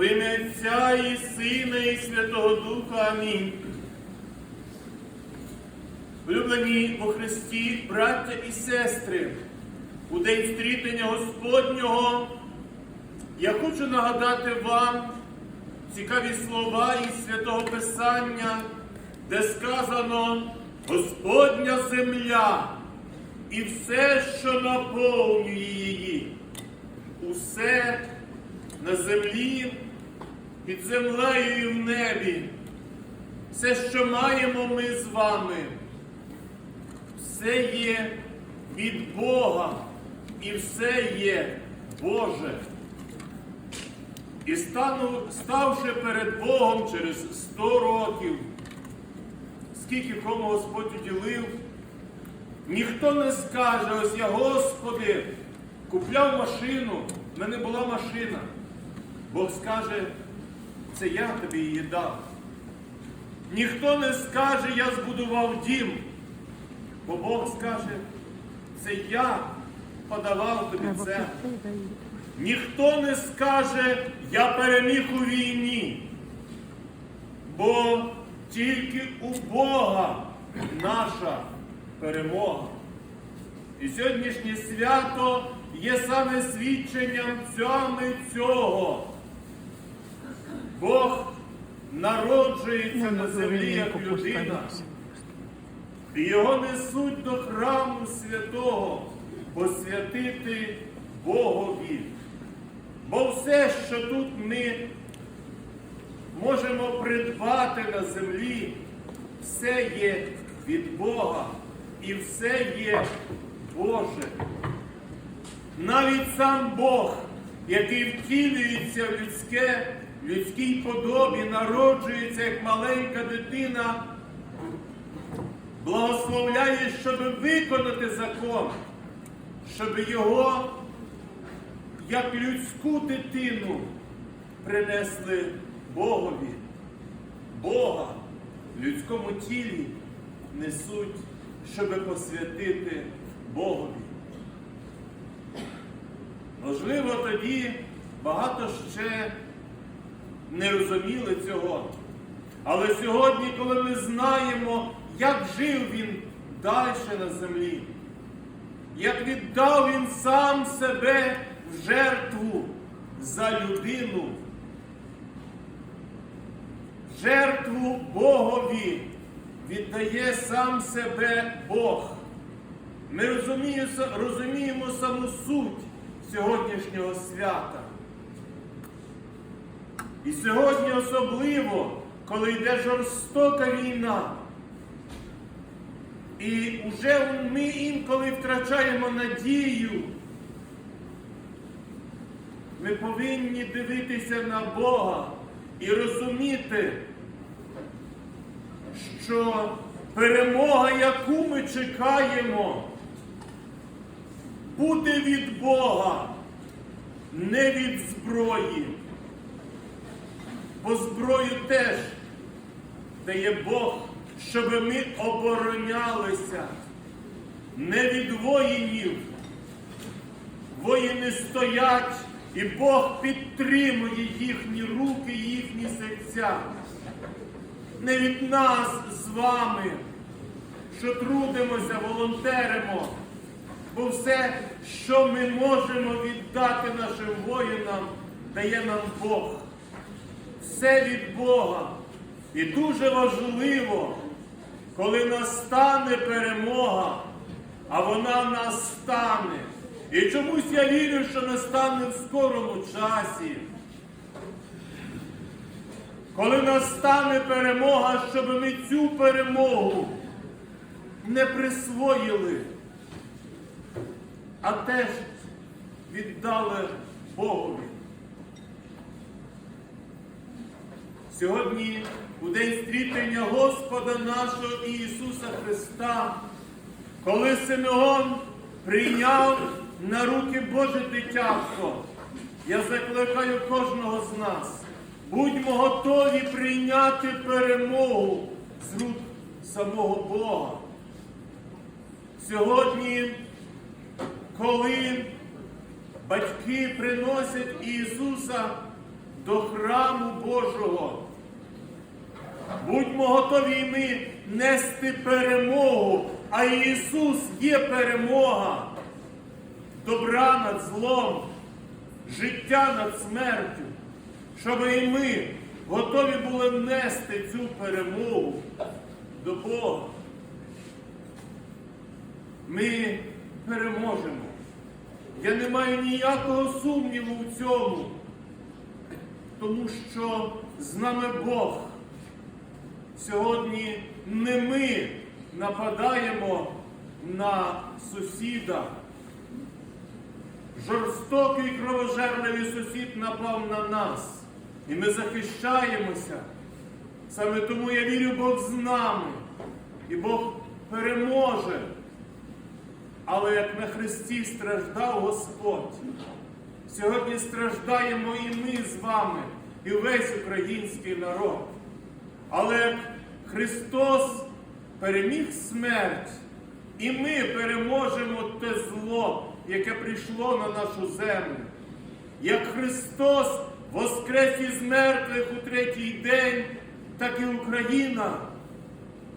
В ім'я Отця і Сина, і Святого Духа. Амінь. Улюблені у Христі, браття і сестри, у день стрітення Господнього я хочу нагадати вам цікаві слова із Святого Писання, де сказано Господня земля і все, що наповнює її. Усе на землі, під землею і в небі. Все, що маємо ми з вами, все є від Бога і все є Боже. І ставши перед Богом через сто років, скільки кому Господь уділив, ніхто не скаже, ось я, Господи, купляв машину, в мене була машина. Бог скаже, це я тобі її дав. Ніхто не скаже, я збудував дім, бо Бог скаже, це я подавав тобі це. Ніхто не скаже, я переміг у війні, бо тільки у Бога наша перемога. І сьогоднішнє свято є саме свідченням цього. Бог народжується на землі як людина, і його несуть до храму святого посвятити Богові. Бо все, що тут ми можемо придбати на землі, все є від Бога і все є Боже. Навіть сам Бог, який втілюється в людське, людській подобі, народжується як маленька дитина, благословляє, щоб виконати закон, щоб його, як людську дитину, принесли Богові. Бога в людському тілі несуть, щоб посвятити Богові. Можливо, тоді багато ще не розуміли цього. Але сьогодні, коли ми знаємо, як жив він далі на землі, як віддав він сам себе в жертву за людину, жертву Богові віддає сам себе Бог. Ми розуміємо, саму суть сьогоднішнього свята. І сьогодні особливо, коли йде жорстока війна, і вже ми інколи втрачаємо надію, ми повинні дивитися на Бога і розуміти, що перемога, яку ми чекаємо, буде від Бога, не від зброї. Бо зброю теж дає Бог, щоб ми оборонялися не від воїнів. Воїни стоять, і Бог підтримує їхні руки, їхні серця. Не від нас з вами, що трудимося, волонтеримо. Бо все, що ми можемо віддати нашим воїнам, дає нам Бог. Все від Бога. І дуже важливо, коли настане перемога, а вона настане. І чомусь я вірю, що настане в скорому часі. Коли настане перемога, щоб ми цю перемогу не присвоїли а теж віддали Богові. Сьогодні, у день стрітення Господа нашого Ісуса Христа, коли Симеон прийняв на руки Боже дитятко, я закликаю кожного з нас, будьмо готові прийняти перемогу з рук самого Бога. Сьогодні коли батьки приносять Ісуса до храму Божого. Будьмо готові ми нести перемогу, а Ісус є перемога. Добра над злом, життя над смертю, щоб і ми готові були нести цю перемогу до Бога. Ми переможемо. Я не маю ніякого сумніву в цьому, тому що з нами Бог. Сьогодні не ми нападаємо на сусіда. Жорстокий кровожерливий сусід напав на нас, і ми захищаємося. Саме тому я вірю, Бог з нами, і Бог переможе. Але як на Христі страждав Господь, сьогодні страждаємо і ми з вами, і весь український народ. Але Христос переміг смерть, і ми переможемо те зло, яке прийшло на нашу землю. Як Христос воскрес із мертвих у третій день, так і Україна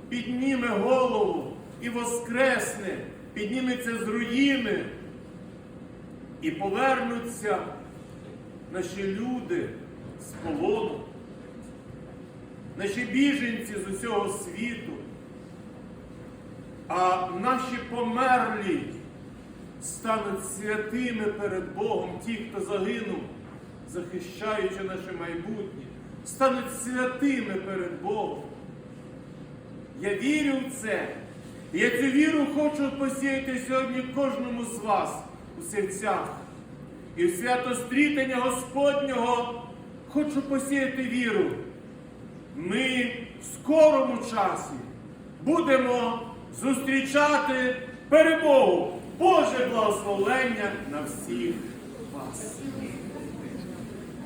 підніме голову і воскресне, підніметься з руїни, і повернуться наші люди з полону, наші біженці з усього світу, а наші померлі стануть святими перед Богом, ті, хто загинув, захищаючи наше майбутнє, стануть святими перед Богом. Я вірю в це. І я цю віру хочу посіяти сьогодні кожному з вас у серцях. І в свято стрітення Господнього хочу посіяти віру. Ми в скорому часі будемо зустрічати перемогу. Боже благословення на всіх вас.